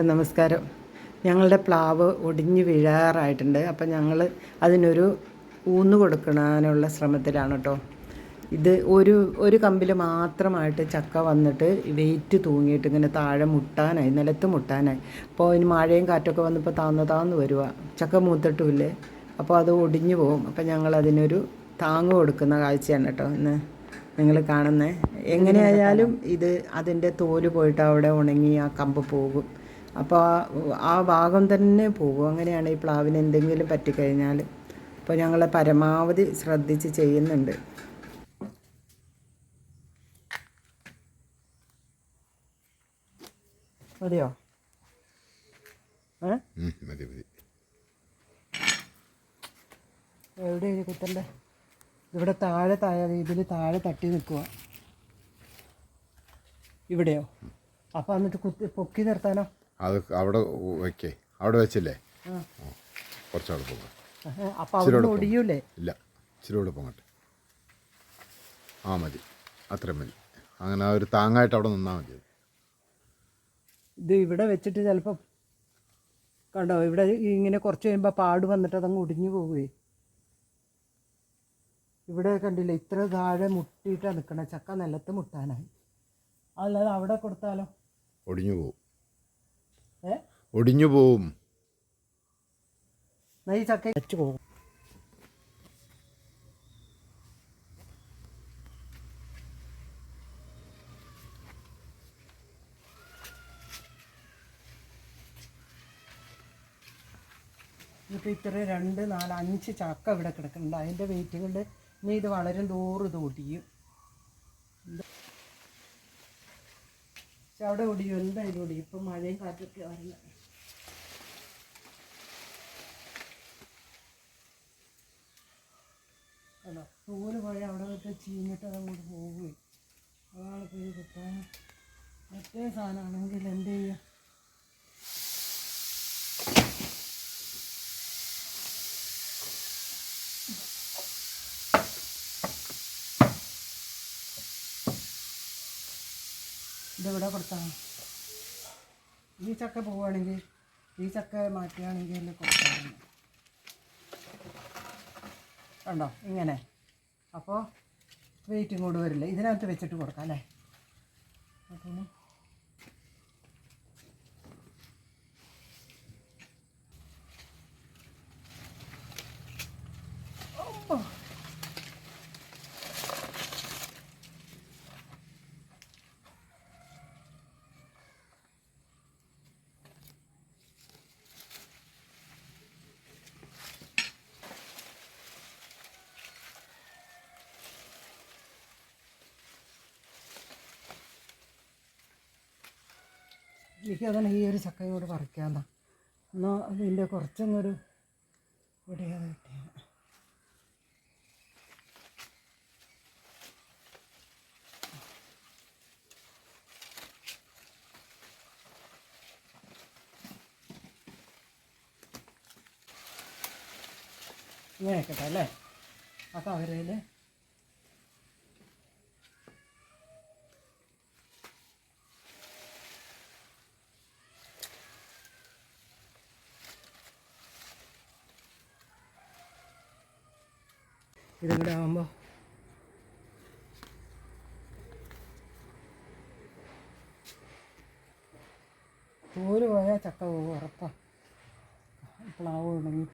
നമസ്കാരം. ഞങ്ങളുടെ പ്ലാവ് ഒടിഞ്ഞു വീഴാറായിട്ടുണ്ട്. അപ്പം ഞങ്ങൾ അതിനൊരു ഊന്ന് കൊടുക്കാനുള്ള ശ്രമത്തിലാണ് കേട്ടോ. ഇത് ഒരു ഒരു കമ്പിൽ മാത്രമായിട്ട് ചക്ക വന്നിട്ട് വെയിറ്റ് തൂങ്ങിയിട്ട് ഇങ്ങനെ താഴെ മുട്ടാനായി നിലത്ത് മുട്ടാനായി. അപ്പോൾ അതിന് മഴയും കാറ്റൊക്കെ വന്നപ്പോൾ താന്ന് താന്ന് വരിക ചക്ക മൂത്തിട്ടുമില്ലേ? അപ്പോൾ അത് ഒടിഞ്ഞു പോകും അപ്പം ഞങ്ങൾ അതിനൊരു താങ്ങ് കൊടുക്കുന്ന കാഴ്ചയാണ് കേട്ടോ ഇന്ന് നിങ്ങൾ കാണുന്നത് എങ്ങനെയായാലും ഇത് അതിന്റെ തോൽ പോയിട്ട് അവിടെ ഉണങ്ങി ആ കമ്പ് പോകും. അപ്പോൾ ആ- ആ ഭാഗം തന്നെ പോകും. അങ്ങനെയാണ് ഈ പ്ലാവിന് എന്തെങ്കിലും പറ്റിക്കഴിഞ്ഞാൽ അപ്പോൾ ഞങ്ങൾ പരമാവധി ശ്രദ്ധിച്ച് ചെയ്യുന്നുണ്ട്. മതിയോ? എവിടെ ഇത് കുത്തണ്ടേ ഇവിടെ താഴെ താഴെ ഇതിൽ താഴെ തട്ടി നിൽക്കുക ഇവിടെയോ? അപ്പോൾ എന്നിട്ട് കുത്തി പൊക്കി നിർത്താനോ? അത് അവിടെ വെക്കേ. അവിടെ വെച്ചില്ലേ? കുറച്ച് കുറച്ചവിടെ പോകാം ഇച്ചിരിയോടെ അവിടെ ഇല്ല. ഇച്ചിരിയോടെ പോകട്ടെ ആ മതി. അത്രയും മതി. അങ്ങനെ ആ ഒരു താങ്ങായിട്ട് അവിടെ നിന്നാൽ മതി. ഇത് ഇവിടെ വെച്ചിട്ട് ചിലപ്പം കണ്ടോ? ഇവിടെ ഇങ്ങനെ കുറച്ച് കഴിയുമ്പോൾ പാട് വന്നിട്ട് അതങ്ങ് ഒടിഞ്ഞു പോവുകയെ ഇവിടെ കണ്ടില്ല? ഇത്ര താഴെ മുട്ടിയിട്ടാണ് നിൽക്കണേ ചക്ക നിലത്ത് മുട്ടാനായി. അല്ലാതെ അവിടെ കൊടുത്താലോ? ഒടിഞ്ഞു പോവും. ഏ ഒടിഞ്ഞു പോവും. ഈ ചക്ക വെച്ച് പോകും. ഇത്ര രണ്ട് നാല് അഞ്ച് ചക്ക ഇവിടെ കിടക്കുന്നുണ്ട്. അതിന്റെ വെയിറ്റുകളുടെ ഇനി ഇത് വളരും തോറും ഇത് ഒടിയും. പക്ഷെ അവിടെ ഒടിയും എന്തായാലും ഒടിയും ഇപ്പം മഴയും കാറ്റൊക്കെ വരുന്നത് അല്ല തോൽ പോയി അവിടെ വിട്ട് ചീഞ്ഞിട്ട് അങ്ങോട്ട് പോവുകയും. അതാണ് ഇപ്പോൾ കിട്ടാൻ മറ്റേ സാധനമാണെങ്കിൽ എന്ത് ചെയ്യുക ഇതിവിടെ കൊടുത്താണ് ഈ ചക്ക പോവുകയാണെങ്കിൽ ഈ ചക്ക മാറ്റുകയാണെങ്കിൽ കൊടുക്കാം കണ്ടോ? ഇങ്ങനെ. അപ്പോൾ വെയിറ്റും കൂടി വരില്ല? ഇതിനകത്ത് വെച്ചിട്ട് കൊടുക്കാം അല്ലേ? എനിക്ക് അതാണ് ഈ ഒരു ചക്കയും കൂടെ പറിക്കാന്നാ. എന്നാൽ അതിന്റെ കുറച്ചൊന്നൊരു പൊടിയാതെ കിട്ടിയാണ് ഇങ്ങനെ വെക്കട്ടെ അല്ലേ? അപ്പോൾ അവരേൽ ഇതും കൂടെ ആകുമ്പോൾ തോൽ പോയാൽ ചക്ക പോകും ഉറപ്പാണ് പ്ലാവ് ഉണങ്ങി